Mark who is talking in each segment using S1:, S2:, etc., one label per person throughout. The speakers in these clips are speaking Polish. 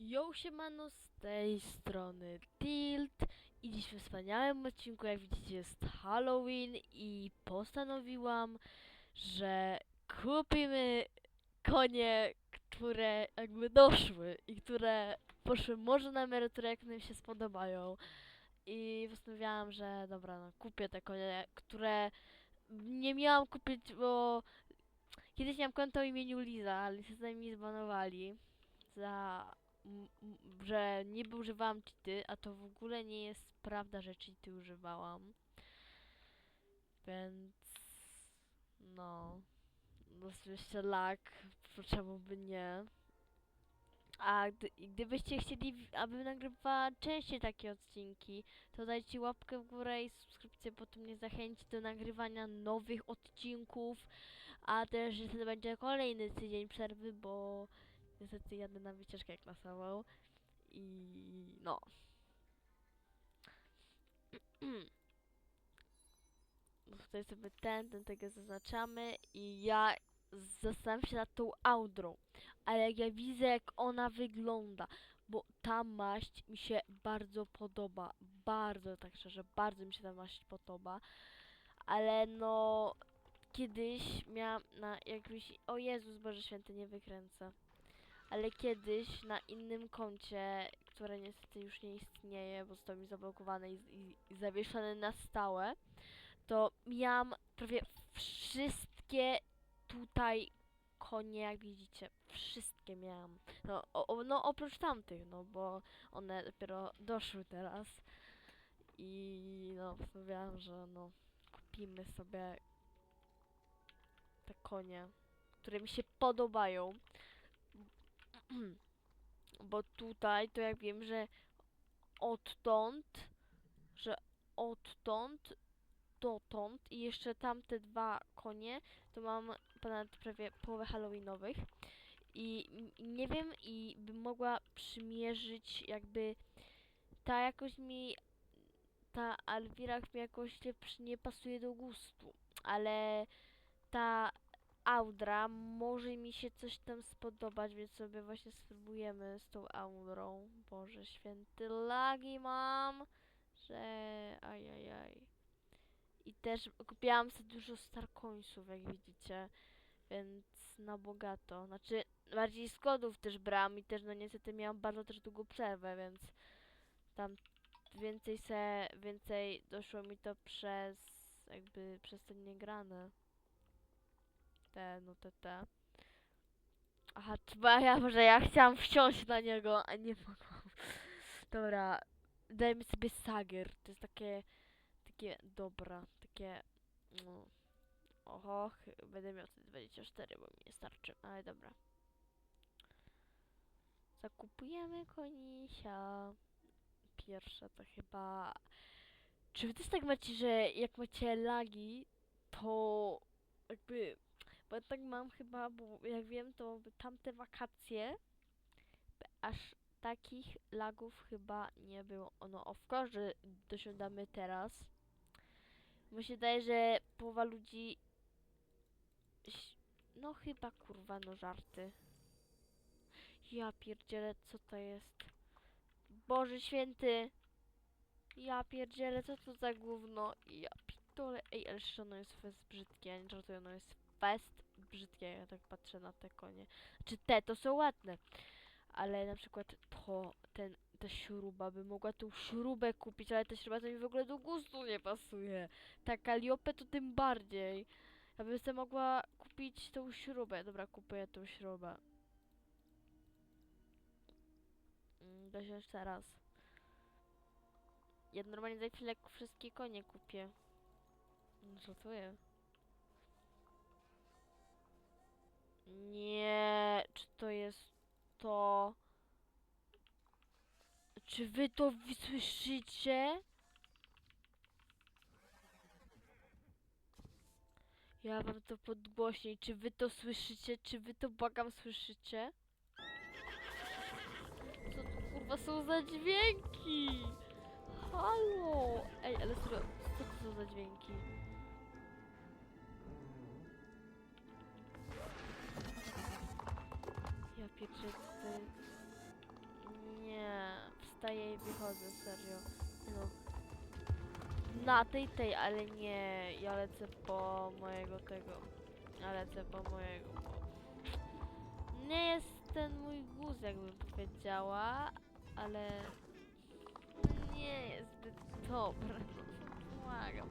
S1: Yo, siemano, z tej strony Tilt i dziś w wspaniałym odcinku, jak widzicie, jest Halloween i postanowiłam, że kupimy konie, które jakby doszły i które poszły może na emeryturę, jak nam się spodobają. I postanowiłam, że dobra, no kupię te konie, które nie miałam kupić, bo kiedyś miałam konto o imieniu Liza, ale niestety mi zbanowali za że niby używałam cheaty, a to w ogóle nie jest prawda, że cheaty używałam. Więc no, no jeszcze lag, czemu by nie. A gdy, gdybyście chcieli, abym nagrywała częściej takie odcinki, to dajcie łapkę w górę i subskrypcję, bo to mnie zachęci do nagrywania nowych odcinków. A też niestety będzie kolejny tydzień przerwy, bo niestety jadę na wycieczkę klasową. I no. Tutaj sobie ten, ten tego zaznaczamy i ja zastanawiam się nad tą Audrą. Ale jak ja widzę jak ona wygląda, bo ta maść mi się bardzo podoba. Bardzo, tak szczerze, bardzo mi się ta maść podoba. Ale no, kiedyś miałam na jakimś... O Jezus Boże Święty, nie wykręcę ale kiedyś na innym koncie, które niestety już nie istnieje, bo zostało mi zablokowane i, i, i zawieszone na stałe, to miałam prawie wszystkie tutaj konie, jak widzicie, wszystkie miałam. No, o, o, no oprócz tamtych, no bo one dopiero doszły teraz i no postanowiłam, że no kupimy sobie te konie, które mi się podobają. Bo tutaj to jak wiem, że odtąd, że odtąd dotąd i jeszcze tamte dwa konie, to mam ponad prawie połowę halloweenowych. I nie wiem, i bym mogła przymierzyć jakby ta jakoś mi, ta Alwira mi jakoś nie pasuje do gustu, ale ta Audra, może mi się coś tam spodobać, więc sobie właśnie spróbujemy z tą Audrą. Boże święty, lagi mam, że ajajaj. I też kupiłam sobie dużo Starcoinsów, jak widzicie, więc na bogato. Znaczy, bardziej składów też brałam i też, no niestety miałam bardzo też długą przerwę, więc tam więcej se, więcej doszło mi to przez, jakby, przez te niegrane te, no te, te. Aha, chyba ja, może ja chciałam wsiąść na niego, a nie mogłam. Dobra, dajmy sobie Sager. To jest takie, takie, dobra, takie, no. Oho, będę miał wtedy 24, bo mi nie starczy, ale dobra. Zakupujemy konisia. Pierwsza to chyba... Czy wy też tak macie, że jak macie lagi, to jakby bo ja tak mam chyba, bo jak wiem, to tamte wakacje aż takich lagów chyba nie było. No, of course, że dosiądamy teraz. Bo się daje, że połowa ludzi... No chyba, kurwa, no żarty. Ja pierdzielę, co to jest? Boże święty! Ja pierdzielę, co to za gówno? Ja pitole. Ej, ale szczerze, ono jest brzydkie, ja nie żartuję, ono jest fest brzydkie, ja tak patrzę na te konie. Czy te to są ładne, ale na przykład to, ten, ta śruba, by mogła tą śrubę kupić, ale ta śruba to mi w ogóle do gustu nie pasuje. Ta Kaliopę to tym bardziej. Ja bym sobie mogła kupić tą śrubę. Dobra, kupuję tą śrubę. Mm, Da się jeszcze raz. Ja normalnie za chwilę wszystkie konie kupię. No Żartuję. Nie, czy to jest to? Czy wy to słyszycie? Ja wam to podgłośniej. Czy wy to słyszycie? Czy wy to błagam słyszycie? Co to kurwa są za dźwięki? Halo! Ej, ale serio, co to są za dźwięki? To jest? wstaję i wychodzę, serio. No. Na tej, tej, ale nie, ja lecę po mojego tego. Ja lecę po mojego. Nie jest ten mój guz, jakbym powiedziała, ale nie jest zbyt dobry. Błagam,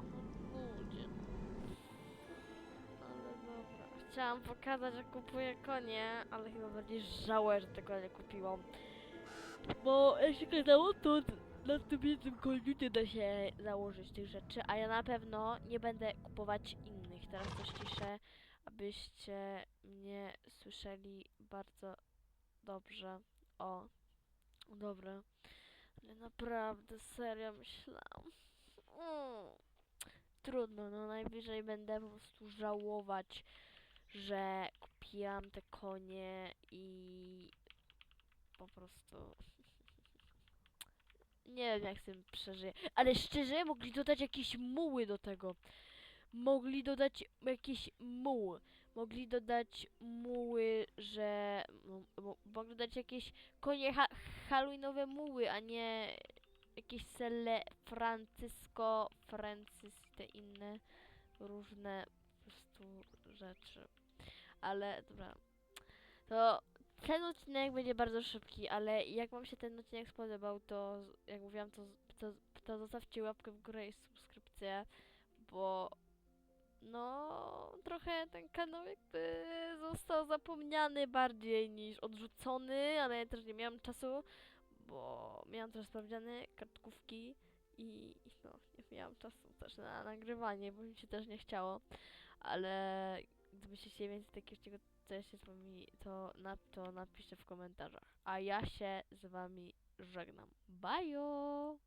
S1: Chciałam pokazać, że kupuję konie, ale chyba bardziej żałuję, że tego nie kupiłam. Bo jeśli kazało, to na tym koniu nie da się założyć tych rzeczy, a ja na pewno nie będę kupować innych. Teraz też ciszę, abyście mnie słyszeli bardzo dobrze. O, dobra. Ale naprawdę, serio myślałam. Mm. Trudno, no najwyżej będę po prostu żałować, że kupiłam te konie i po prostu nie wiem jak z tym przeżyję. Ale szczerze mogli dodać jakieś muły do tego. Mogli dodać jakieś muły. Mogli dodać muły, że mo- mo- mogli dodać jakieś konie ha halloweenowe muły, a nie jakieś cele Francisco, Francis i te inne różne prostu rzeczy. Ale dobra. To ten odcinek będzie bardzo szybki, ale jak wam się ten odcinek spodobał, to jak mówiłam, to, to, to zostawcie łapkę w górę i subskrypcję, bo no trochę ten kanał jakby został zapomniany bardziej niż odrzucony, ale ja też nie miałam czasu, bo miałam też sprawdziane kartkówki i no nie miałam czasu też na nagrywanie, bo mi się też nie chciało, ale gdybyście chcieli więcej czego co ja się z wami, to, nap to napiszcie w komentarzach. A ja się z wami żegnam. Bajo!